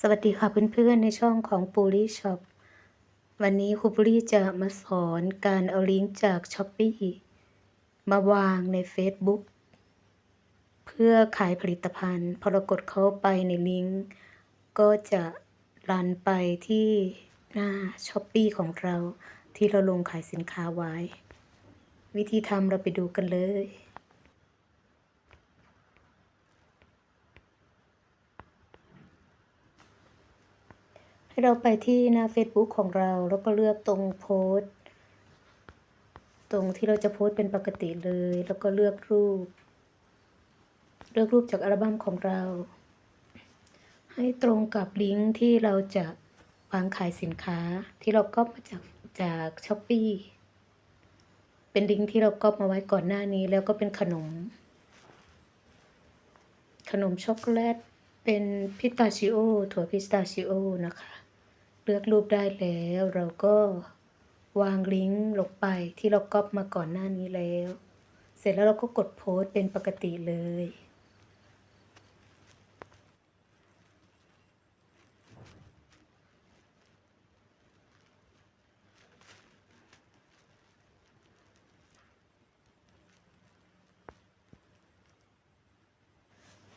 สวัสดีค่ะเพื่อนๆ ในช่องของปูรี่ช็อปวันนี้ครูปูรี่จะมาสอนการเอาลิงก์จากช้อปปี้มาวางใน Facebook เพื่อขายผลิตภัณฑ์ พอเรากดเข้าไปในลิงก์ ก็จะรันไปที่หน้าช้อปปี้ของเราที่เราลงขายสินค้าไว้ วิธีทำเราไปดูกันเลย ให้เราไปที่หน้า Facebook ของเรา แล้วก็เลือกตรงโพสต์ตรงที่เราจะโพสต์เป็นปกติเลย แล้วก็เลือกรูป เลือกรูปจากอัลบั้มของเรา ให้ตรงกับลิงก์ที่เราจะวางขายสินค้าที่เราก๊อปมาจากจากช้อปปีเป็นลิงก์ที่เราก๊อปมาไว้ก่อนหน้านี้แล้วก็เป็นขนม ขนมช็อกโกแลต เป็นพิสตาชิโอ ถั่วพิสตาชิโอนะคะ เลือกรูปได้แล้วเราก็วางลิงก์ลงไปที่เราก๊อปมาก่อนหน้านี้แล้ว เสร็จแล้วเราก็กดโพสต์เป็นปกติเลย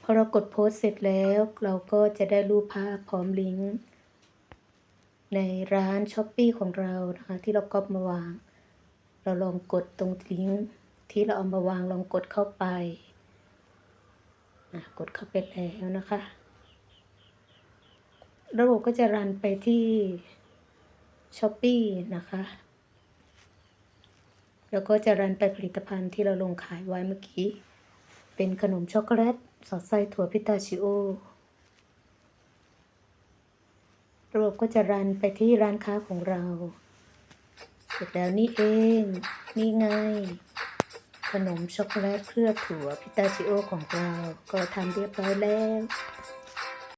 อเรากดโพสต์เสร็จแล้วเราก็จะได้รูปภาพพร้อมลิงก์ในร้านช้อปปีของเรานะคะที่เราก๊อปมาวาง เราลองกดตรงลิงก์ที่เราเอามาวางลองกดเข้าไปนะกดเข้าไปแล้วนะคะ ระบบก็จะรันไปที่ช้อปปีนะคะ แล้วก็จะรันไปผลิตภัณฑ์ที่เราลงขายไว้เมื่อกี้ เป็นขนมช็อกโกแลตสอดไส้ถั่วพิตาชิโอ ระบบก็จะรันไปที่ร้านค้าของเรา เสร็จแล้วนี่เอง นี่ไง ขนมช็อกโกแลตเคลือบถั่วพิตาชิโอของเรา ก็ทำเรียบร้อยแล้ว